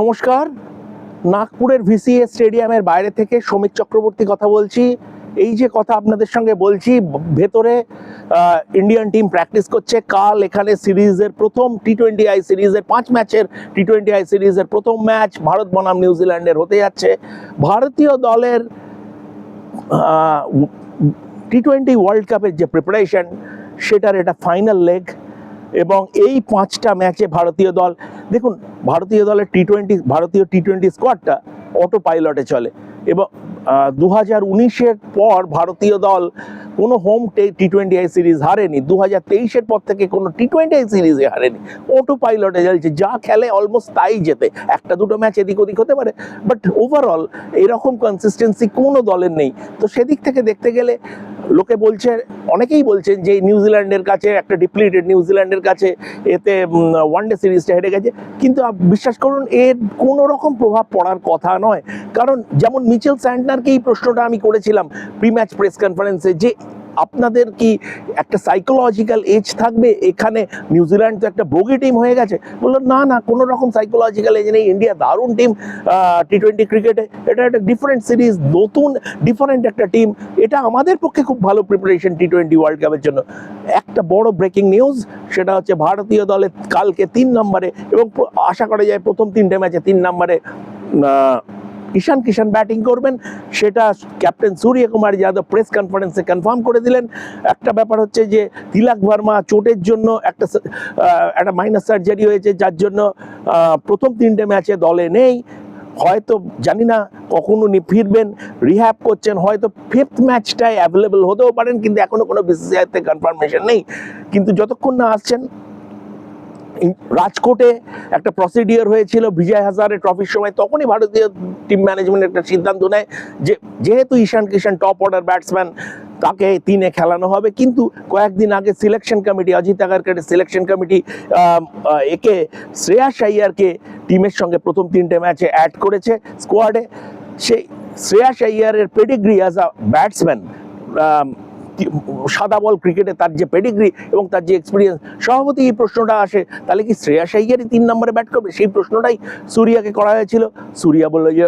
নমস্কার। নাগপুরের ভিসিএ স্টেডিয়ামের বাইরে থেকে সমীর চক্রবর্তী কথা বলছি। এই যে কথা আপনাদের সঙ্গে বলছি, ভেতরে ইন্ডিয়ান টিম প্র্যাকটিস করছে। কাল এখানে সিরিজের প্রথম টি টোয়েন্টি আই সিরিজের পাঁচ ম্যাচের টি টোয়েন্টি আই সিরিজের প্রথম ম্যাচ ভারত বনাম নিউজিল্যান্ডের হতে যাচ্ছে। ভারতীয় দলের টি টোয়েন্টি ওয়ার্ল্ড কাপের যে প্রিপারেশন সেটার এটা ফাইনাল লেগ এবং এই পাঁচটা ম্যাচে ভারতীয় দল দেখুন ভারতীয় দলের টি টোয়েন্টি ভারতীয় টি টোয়েন্টি স্কোয়াডটা অটো পাইলটে চলে। এবং দু হাজার উনিশের পর ভারতীয় দল কোনো home T twenty I series হারেনি। দু হাজার তেইশের পর থেকে কোনো টি টোয়েন্টি আই সিরিজে হারেনি। অটো পাইলটে চলছে যা খেলে অলমোস্ট তাই যেতে। একটা দুটো ম্যাচ এদিক ওদিক হতে পারে বাট ওভারঅল এরকম কনসিস্টেন্সি কোনো দলের নেই। তো সেদিক থেকে দেখতে গেলে লোকে বলছে, অনেকেই বলছেন যে নিউজিল্যান্ডের কাছে, একটা ডিপ্লিটেড নিউজিল্যান্ডের কাছে এতে ওয়ানডে সিরিজটা হেরে গেছে। কিন্তু বিশ্বাস করুন, এর কোনো রকম প্রভাব পড়ার কথা নয়। কারণ যেমন মিচেল স্যান্টনারকে এই প্রশ্নটা আমি করেছিলাম প্রি ম্যাচ প্রেস কনফারেন্সে যে আপনাদের কি একটা সাইকোলজিক্যাল এজ থাকবে? এখানে নিউজিল্যান্ড তো একটা বগি টিম হয়ে গেছে। বলল, না না, কোনো রকম সাইকোলজিক্যাল এজ নেই। ইন্ডিয়া দারুণ টিম টি টোয়েন্টি ক্রিকেটে এটা একটা ডিফারেন্ট সিরিজ নতুন ডিফারেন্ট একটা টিম এটা আমাদের পক্ষে খুব ভালো প্রিপারেশন টি টোয়েন্টি ওয়ার্ল্ড কাপের জন্য। একটা বড় ব্রেকিং নিউজ সেটা হচ্ছে ভারতীয় দলের কালকে তিন নম্বরে এবং আশা করা যায় প্রথম তিনটে ম্যাচে তিন নম্বরে ঈশান কিষান ব্যাটিং করবেন। সেটা ক্যাপ্টেন সূর্য কুমার যাদব প্রেস কনফারেন্সে কনফার্ম করে দিলেন। একটা ব্যাপার হচ্ছে যে, তিলাক ভার্মা চোটের জন্য একটা একটা মাইনাস সার্জারি হয়েছে, যার জন্য প্রথম তিনটে ম্যাচে দলে নেই। হয়তো, জানি না, কখন উনি ফিরবেন রিহ্যাব করছেন, হয়তো ফিফথ ম্যাচটায় অ্যাভেলেবল হতেও পারেন, কিন্তু এখনও কোনো বিসিসিআইতে কনফার্মেশন নেই। কিন্তু যতক্ষণ না আসছেন রাজকোটে একটা প্রসিডিওর হয়েছিল বিজয় হাজারে ট্রফির সময়, তখনই ভারতীয় টিম ম্যানেজমেন্ট একটা সিদ্ধান্ত নেয় যে, যেহেতু Ishan Kishan top order batsman তাকে তিনে খেলানো হবে। কিন্তু কয়েকদিন আগে সিলেকশন কমিটি অজিত আগারকারের সিলেকশন কমিটি একে শ্রেয়াস আইয়ারকে টিমের সঙ্গে প্রথম তিনটে ম্যাচে অ্যাড করেছে স্কোয়াডে সেই শ্রেয়াস আইয়ারের পেডিগ্রি অ্যাজ আ ব্যাটসম্যান সাদা বল ক্রিকেটে তার যে পেডিগ্রি এবং তার যে এক্সপিরিয়েন্স সভাপতি এই প্রশ্নটা আসে। তাহলে কি শ্রেয়া আইয়ারই তিন নম্বরে ব্যাট করবে? সেই প্রশ্নটাই সুরিয়াকে করা হয়েছিল। সুরিয়া বলল যে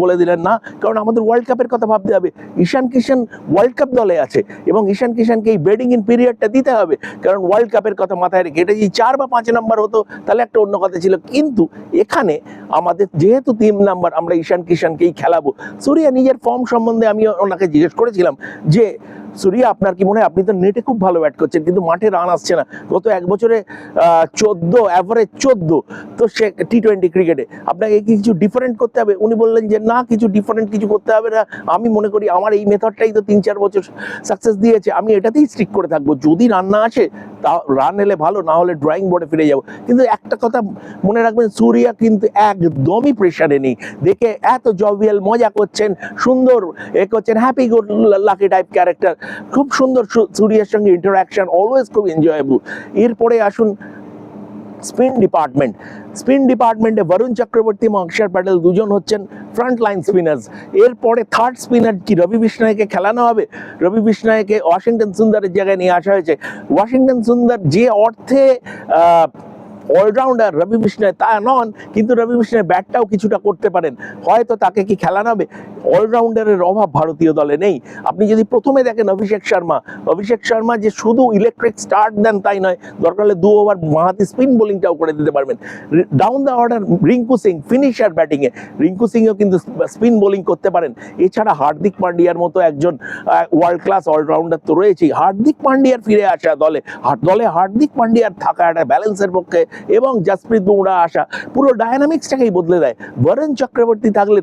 বলে দিলেন, না, কারণ আমাদের ওয়ার্ল্ড কাপের কথা ভাবতে হবে। ঈশান কিষান ওয়ার্ল্ড কাপ দলে আছে এবং ঈশান কিষানকে এই বেডিং ইন পিরিয়ডটা দিতে হবে। কারণ ওয়ার্ল্ড কাপের কথা মাথায় রেখে এটা যদি চার বা পাঁচ নম্বর হতো, তাহলে একটা অন্য কথা ছিল। কিন্তু এখানে আমাদের যেহেতু তিন নাম্বার আমরা ঈশান কিষানকেই খেলাবো। সুরিয়া নিজের ফর্ম সম্বন্ধে আমি ওনাকে জিজ্ঞেস করেছিলাম যে সুরিয়া আপনার কি মনে হয়? আপনি তো নেটে খুব ভালো ব্যাট করছেন, কিন্তু মাঠে রান আসছে না। গত এক বছরে চোদ্দ অ্যাভারেজ চোদ্দ, তো সে টি টোয়েন্টি ক্রিকেটে আপনাকে কি কিছু ডিফারেন্ট করতে হবে? উনি বললেন যে, না, কিছু ডিফারেন্ট কিছু করতে হবে না। আমি মনে করি, আমার এই মেথডটাই তো তিন চার বছর সাকসেস দিয়েছে। আমি এটাতেই স্ট্রিক করে থাকব। যদি রান না আসে রান এলে ভালো, না হলে ড্রয়িং বোর্ডে ফিরে যাব। কিন্তু একটা কথা মনে রাখবেন, সুরিয়া কিন্তু একদমই প্রেশারে নেই। দেখে এত জবিয়াল মজা করছেন, সুন্দর এ করছেন happy good lucky type character খুব সুন্দর সুরিয়ার সঙ্গে ইন্টারাকশন অলওয়েজ খুব এনজয়েবল এরপরে আসুন স্পিন ডিপার্টমেন্ট। স্পিন ডিপার্টমেন্টে বরুণ চক্রবর্তী এবং অক্ষর প্যাটেল দুজন হচ্ছেন ফ্রন্ট লাইন স্পিনার্স। এরপরে থার্ড স্পিনার কি? রবি বিষ্ণয়কে খেলানো হবে? রবি বিষ্ণয়কে ওয়াশিংটন সুন্দরের জায়গায় নিয়ে আসা হয়েছে। ওয়াশিংটন সুন্দর যে অর্থে অলরাউন্ডার রবি বিষ্ণয় তা নন, কিন্তু রবি বিষ্ণয় ব্যাটটাও কিছুটা করতে পারেন। হয়তো তাকে কি খেলানো হবে অলরাউন্ডারের অভাব ভারতীয় দলে নেই। আপনি যদি প্রথমে দেখেন অভিষেক শর্মা অভিষেক শর্মা যে শুধু ইলেকট্রিক স্টার্ট দেন তাই নয়, দরকার হলে দু ওভার মাহাতি স্পিন বোলিংটাও করে দিতে পারবেন। Down the order Rinku Singh finisher ব্যাটিংয়ে রিঙ্কু সিংও কিন্তু স্পিন বোলিং করতে পারেন। এছাড়া হার্দিক পান্ডিয়ার মতো একজন ওয়ার্ল্ড ক্লাস অলরাউন্ডার তো রয়েছেই। হার্দিক পান্ডিয়ার ফিরে আসা দলে দলে হার্দিক পান্ডিয়ার থাকা একটা ব্যালেন্সের পক্ষে এবং জাসপ্রীত বুমরা আসা পুরো ডায়নামিক্সটাকেই বদলে দেয়। বরুণ চক্রবর্তী থাকলে,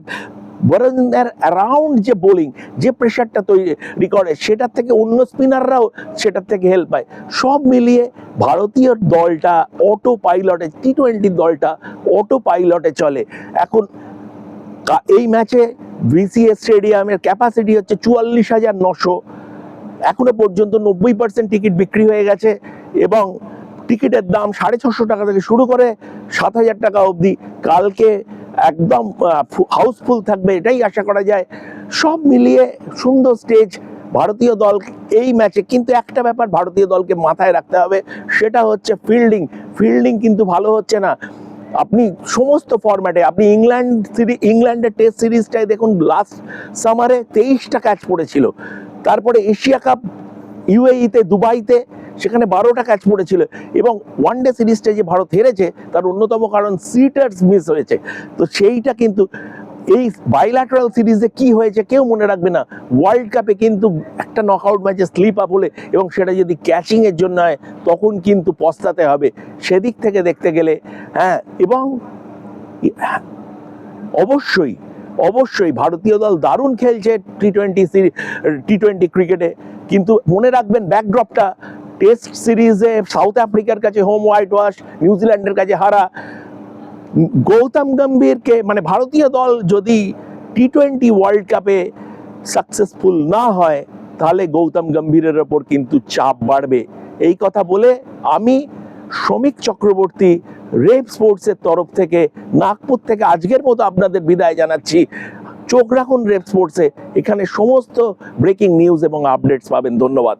বরুণের অ্যারাউন্ড যে বোলিং যে প্রেশারটা তৈরি করে সেটার থেকে অন্য স্পিনাররাও সেটার থেকে হেল্প পায়। সব মিলিয়ে ভারতীয় দলটা অটো পাইলটে টি টোয়েন্টি দলটা অটো পাইলটে চলে। এখন এই ম্যাচে ভিসিএস স্টেডিয়ামের ক্যাপাসিটি হচ্ছে চুয়াল্লিশ হাজার নশো। এখনও পর্যন্ত নব্বই পার্সেন্ট টিকিট বিক্রি হয়ে গেছে এবং টিকিটের দাম সাড়ে ছশো টাকা থেকে শুরু করে সাত হাজার টাকা অবধি। কালকে একদম হাউসফুল থাকবে, এটাই আশা করা যায়। সব মিলিয়ে সুন্দর স্টেজ ভারতীয় দল এই ম্যাচে কিন্তু একটা ব্যাপার ভারতীয় দলকে মাথায় রাখতে হবে, সেটা হচ্ছে ফিল্ডিং ফিল্ডিং কিন্তু ভালো হচ্ছে না। আপনি সমস্ত ফরম্যাটে আপনি ইংল্যান্ড সিরিজ ইংল্যান্ডের টেস্ট সিরিজটাই দেখুন লাস্ট সামারে তেইশটা ক্যাচ পড়েছিল। তারপরে এশিয়া কাপ ইউএইতে দুবাইতে সেখানে বারোটা ক্যাচ পড়েছিল এবং ওয়ান ডে সিরিজটা যে ভারত হেরেছে, তার অন্যতম কারণ সিটার্স মিস হয়েছে। তো সেইটা কিন্তু এই বাইল্যাটারাল সিরিজে কি হয়েছে কেউ মনে রাখবে না। ওয়ার্ল্ড কাপে কিন্তু একটা নকআউট ম্যাচে স্লিপ আপ হলে এবং সেটা যদি ক্যাচিংয়ের জন্য হয়, তখন কিন্তু পস্তাতে হবে। সেদিক থেকে দেখতে গেলে হ্যাঁ এবং অবশ্যই অবশ্যই ভারতীয় দল দারুণ খেলছে T twenty series T twenty ক্রিকেটে কিন্তু মনে রাখবেন ব্যাকড্রপটা টেস্ট সিরিজে সাউথ আফ্রিকার কাছে হোম হোয়াইট ওয়াশ, নিউজিল্যান্ডের কাছে হারা। গৌতম গম্ভীরকে মানে ভারতীয় দল যদি টি টোয়েন্টি ওয়ার্ল্ড কাপে সাকসেসফুল না হয়, তাহলে গৌতম গম্ভীরের ওপর কিন্তু চাপ বাড়বে। এই কথা বলে আমি শ্রমিক চক্রবর্তী রেপ স্পোর্টসের তরফ থেকে, নাগপুর থেকে আজকের মতো আপনাদের বিদায় জানাচ্ছি। চোখ রাখুন রেপ স্পোর্টসে। এখানে সমস্ত ব্রেকিং নিউজ এবং আপডেটস পাবেন। ধন্যবাদ।